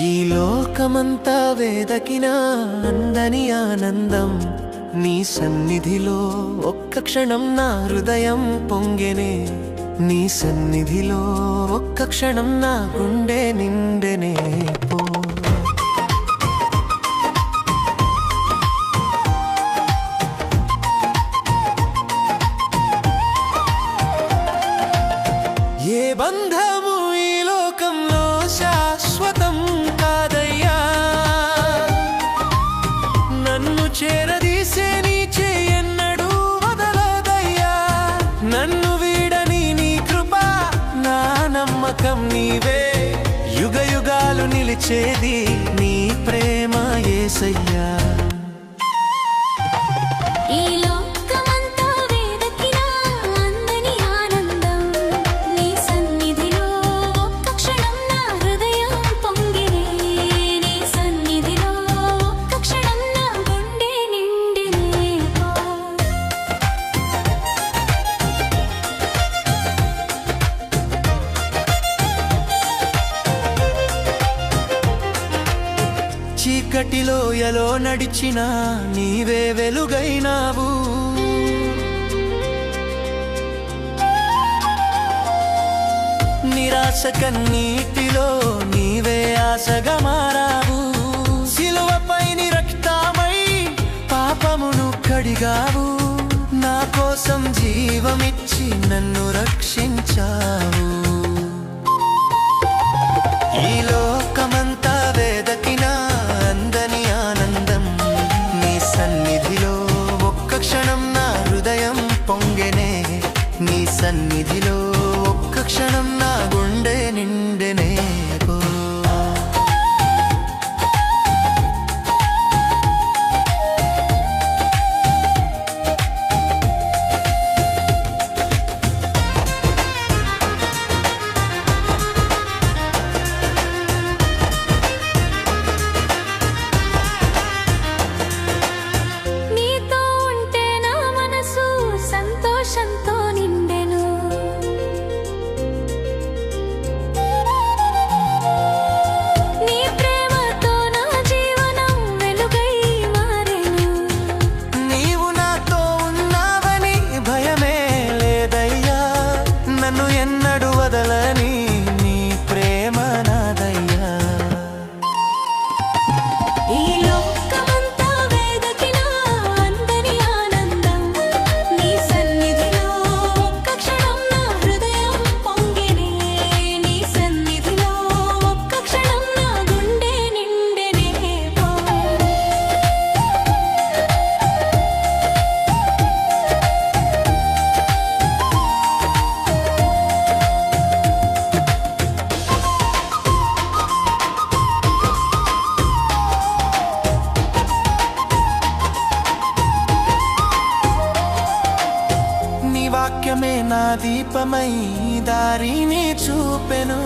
ఈ లోకమంతా వేదకినా అందని ఆనందం. నీ సన్నిధిలో ఒక్క క్షణం నా హృదయం పొంగెనే. నీ సన్నిధిలో ఒక్క క్షణం నా గుండె నిండెనే. పో. ఏ బంధము ఈ లోకంలో యుగాలు నీ ప్రేమ ఏసయ్యా. చీకటి లోయలో నడిచిన నీవే వెలుగైనావు. నిరాశ కన్నీటిలో నీవే ఆశగా మారావు. సిలువపై నీ పాపమును కడిగావు. నా కోసం జీవమిచ్చి నన్ను రక్షించావు. ఈలో నీ సన్నిధిలో ఒక్క క్షణం నా గుండె వాక్యమే నా దీపమై దారిని చూపెను.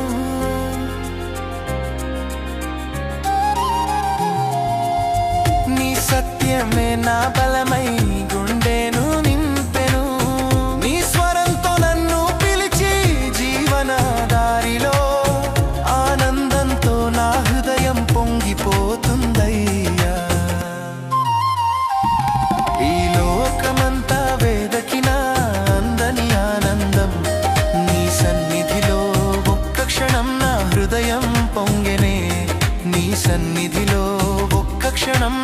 నీ సత్యమే నా బల సన్నిధిలో ఒక్క క్షణం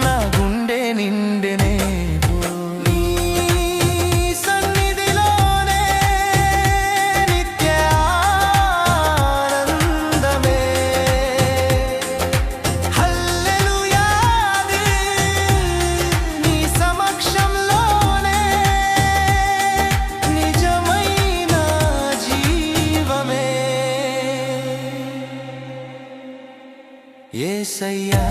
ஏசையா